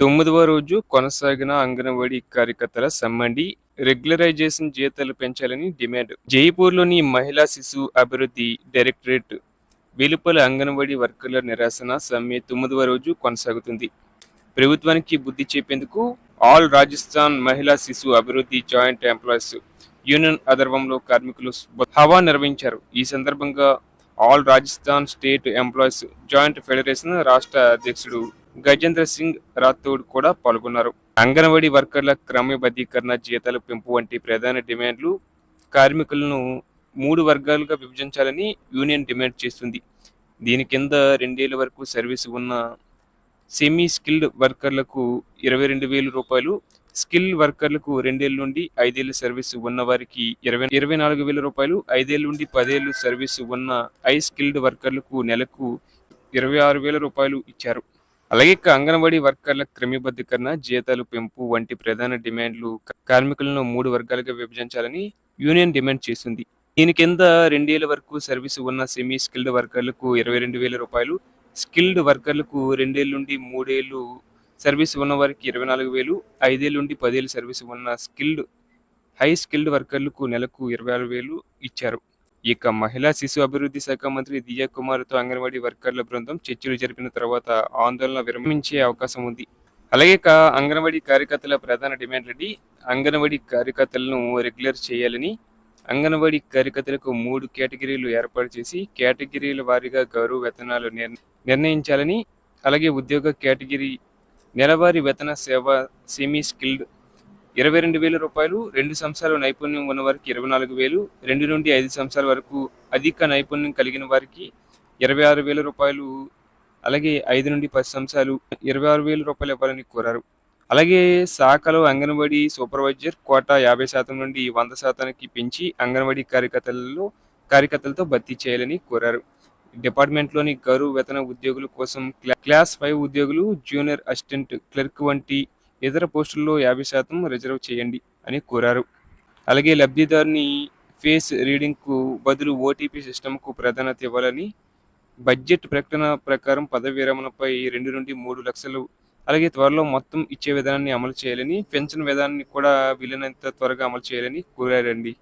తొమ్మిదవ రోజు కొనసాగిన అంగన్వాడీ కార్యకర్తల సమ్మండి రెగ్యులరైజేషన్ జీతాలు పెంచాలని డిమాండ్. జైపూర్లోని మహిళా శిశు అభివృద్ధి డైరెక్టరేట్ వెలుపల అంగన్వాడీ వర్కర్ల నిరాశన సమ్మె తొమ్మిదవ రోజు కొనసాగుతుంది. ప్రభుత్వానికి బుద్ధి చెప్పేందుకు ఆల్ రాజస్థాన్ మహిళా శిశు అభివృద్ధి జాయింట్ ఎంప్లాయీస్ యూనియన్ ఆధ్వర్యంలో కార్మికులు హవా నిర్వహించారు. ఈ సందర్భంగా all Rajasthan state employees joint federation రాష్ట్ర అధ్యక్షుడు గజేంద్ర సింగ్ రాథోడ్ కూడా పాల్గొన్నారు. అంగన్వాడీ వర్కర్ల క్రమబద్ధీకరణ జీతాల పెంపు వంటి ప్రధాన డిమాండ్లు కార్మికులను మూడు వర్గాలుగా విభజించాలని యూనియన్ డిమాండ్ చేస్తుంది. దీని కింద రెండేళ్ళ వరకు సర్వీస్ ఉన్న సెమీ స్కిల్డ్ వర్కర్లకు ఇరవై రెండు వేల రూపాయలు స్కిల్ వర్కర్లకు రెండేళ్ళ నుండి ఐదేళ్ళ సర్వీస్ ఉన్న వారికి ఇరవై ఇరవై నాలుగు వేల రూపాయలు ఐదేళ్ళ నుండి పదేళ్ళు సర్వీస్ ఉన్న ఐ స్కిల్డ్ వర్కర్లకు నెలకు ఇరవై ఆరు వేల రూపాయలు ఇచ్చారు. అలాగే ఇక అంగన్వాడీ వర్కర్ల క్రమబద్ధీకరణ జీతాలు పెంపు వంటి ప్రధాన డిమాండ్లు కార్మికులను మూడు వర్గాలుగా విభజించాలని యూనియన్ డిమాండ్ చేసింది. దీని కింద రెండేళ్ళ వరకు సర్వీస్ ఉన్న సెమీ స్కిల్డ్ వర్కర్లకు ఇరవై రెండు వేల రూపాయలు స్కిల్డ్ వర్కర్లకు రెండేళ్ళ నుండి మూడేళ్ళు సర్వీస్ ఉన్న వారికి ఇరవై నాలుగు వేలు ఐదేళ్ళ నుండి పదేళ్ళు సర్వీస్ ఉన్న స్కిల్డ్ హై స్కిల్డ్ వర్కర్లకు నెలకు ఇరవై ఆరు వేలు ఇచ్చారు. ఇక మహిళా శిశు అభివృద్ధి శాఖ మంత్రి దియా కుమార్తో అంగన్వాడీ వర్కర్ల బృందం చర్చలు జరిపిన తర్వాత ఆందోళన విరమించే అవకాశం ఉంది. అలాగే అంగన్వాడీ కార్యకర్తల ప్రధాన డిమాండ్ రెడ్డి అంగన్వాడీ కార్యకర్తలను రెగ్యులర్ చేయాలని అంగన్వాడీ కార్యకర్తలకు మూడు కేటగిరీలు ఏర్పాటు చేసి కేటగిరీల వారీగా గౌరవ వేతనాలు నిర్ణయించాలని అలాగే ఉద్యోగ కేటగిరీ నెలవారీ వేతన సేవ సెమీ స్కిల్డ్ ఇరవై రెండు వేల రూపాయలు రెండు సంవత్సరాల నైపుణ్యం ఉన్న వారికి ఇరవై నాలుగు వేలు రెండు నుండి ఐదు సంవత్సరాల వరకు అధిక నైపుణ్యం కలిగిన వారికి ఇరవై ఆరు వేల రూపాయలు అలాగే ఐదు నుండి పది సంవత్సరాలు ఇరవై ఆరు వేల రూపాయలు ఇవ్వాలని కోరారు. అలాగే శాఖలో అంగన్వాడీ సూపర్వైజర్ కోటా యాభై శాతం నుండి వంద శాతానికి పెంచి అంగన్వాడీ కార్యకర్తలలో కార్యకర్తలతో భర్తీ చేయాలని కోరారు. డిపార్ట్మెంట్లోని గౌరవ వేతన ఉద్యోగుల కోసం క్లాస్ ఫైవ్ ఉద్యోగులు జూనియర్ అసిస్టెంట్ క్లర్క్ వంటి ఇతర పోస్టుల్లో యాభై శాతం రిజర్వ్ చేయండి అని కోరారు. అలాగే లబ్ధిదారుని ఫేస్ రీడింగ్కు బదులు ఓటీపీ సిస్టమ్కు ప్రాధాన్యత ఇవ్వాలని బడ్జెట్ ప్రకటన ప్రకారం పదవి విరమణపై రెండు నుండి మూడు లక్షలు అలాగే త్వరలో మొత్తం ఇచ్చే విధానాన్ని అమలు చేయాలని పెన్షన్ విధానాన్ని కూడా వీలైనంత త్వరగా అమలు చేయాలని కోరారండి.